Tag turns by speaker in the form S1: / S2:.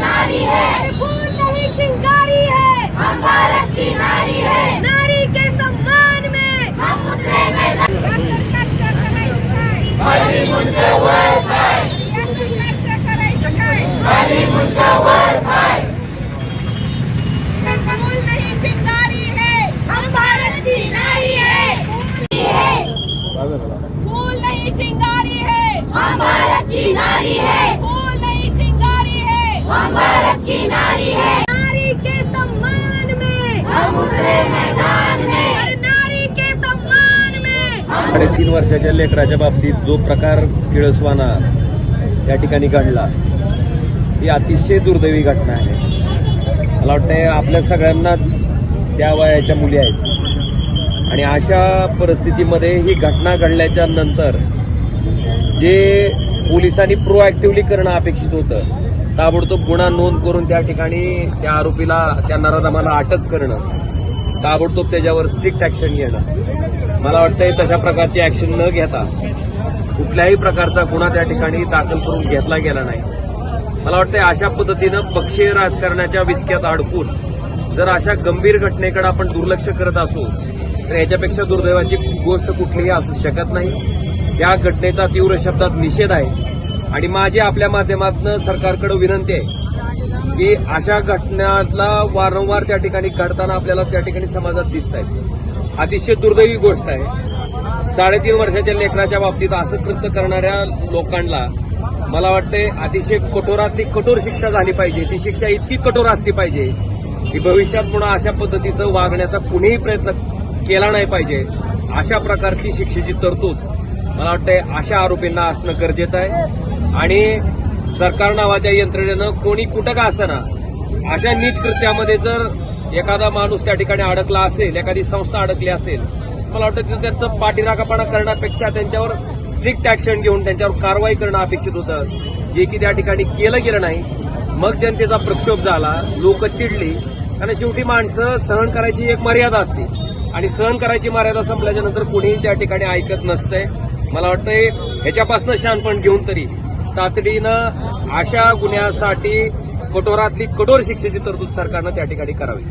S1: नारी है। फूल नहीं चिंगारी है। हम भारत की नारी फूल नहीं चिंगारी है। हम भारत की नारी है। फूल नहीं चिंगारी है। हम भारत की नारी है। नारी के सम्मान में। हम उतरे मैदान में। अरे नारी के सम्मान में। हम
S2: साडेतीन वर्षाच्या लेकराच्या बाबतीत जो प्रकार किळसवाना या ठिकाणी घडला ही अतिशय दुर्दैवी घटना आहे. मला वाटतं आपल्या सगळ्यांनाच त्या वयाच्या मुली आहेत. आणि अशा परिस्थितीमध्ये ही घटना घडल्याच्या नंतर जे पोलिसांनी प्रोॲक्टिव्हली करणं अपेक्षित होतं ताबडतोब गुन्हा नोंद करून त्या ठिकाणी त्या आरोपीला त्या नराधमाला अटक करणं ताबडतोब त्याच्यावर स्ट्रिक्ट ऍक्शन घेणं मला वाटतंय तशा प्रकारची ऍक्शन न घेता कुठल्याही प्रकारचा गुन्हा त्या ठिकाणी दाखल करून घेतला गेला नाही. मला वाटतंय अशा पद्धतीनं पक्षीय राजकारणाच्या विचक्यात अडकून जर अशा गंभीर घटनेकडे आपण दुर्लक्ष करत असू तर याच्यापेक्षा दुर्दैवाची गोष्ट कुठलीही असू शकत नाही. या घटनेचा तीव्र शब्दात निषेध आहे. आणि माझी आपल्या माध्यमातून सरकारकडे विनंती आहे की अशा घटनाला वारंवार त्या ठिकाणी घडताना आपल्याला त्या ठिकाणी समाजात दिसत आहे. अतिशय दुर्दैवी गोष्ट आहे. साडेतीन वर्षाच्या लेकराच्या बाबतीत असं कृत्य करणाऱ्या लोकांना मला वाटते अतिशय कठोरातली कठोर शिक्षा झाली पाहिजे. ती शिक्षा इतकी कठोर असली पाहिजे की भविष्यात पुन्हा अशा पद्धतीचं वागण्याचा कुणीही प्रयत्न केला नाही पाहिजे. अशा प्रकारची शिक्षेची तरतूद मला वाटतंय अशा आरोपींना असणं गरजेचं आहे. आणि सरकार नावाच्या यंत्रणेनं कोणी कुठं का असना अशा नीच कृत्यामध्ये जर एखादा माणूस त्या ठिकाणी अडकला असेल एखादी संस्था अडकली असेल मला वाटतं तिथं त्यांचं पाठीराखापणा करण्यापेक्षा त्यांच्यावर स्ट्रिक्ट ऍक्शन घेऊन त्यांच्यावर कारवाई करणं अपेक्षित होतं. जे की त्या ठिकाणी केलं गेलं नाही. मग जनतेचा प्रक्षोभ झाला लोक चिडली. आणि शेवटी माणसं सहन करायची एक मर्यादा असते. आणि सहन करायची मर्यादा संपल्याच्या नंतर कोणीही त्या ठिकाणी ऐकत नसतंय. मला वाटतंय ह्याच्यापासून शानपण घेऊन तरी तातडीनं अशा गुन्ह्यासाठी कठोरातली कठोर शिक्षेची तरतूद सरकारनं त्या ठिकाणी करावी.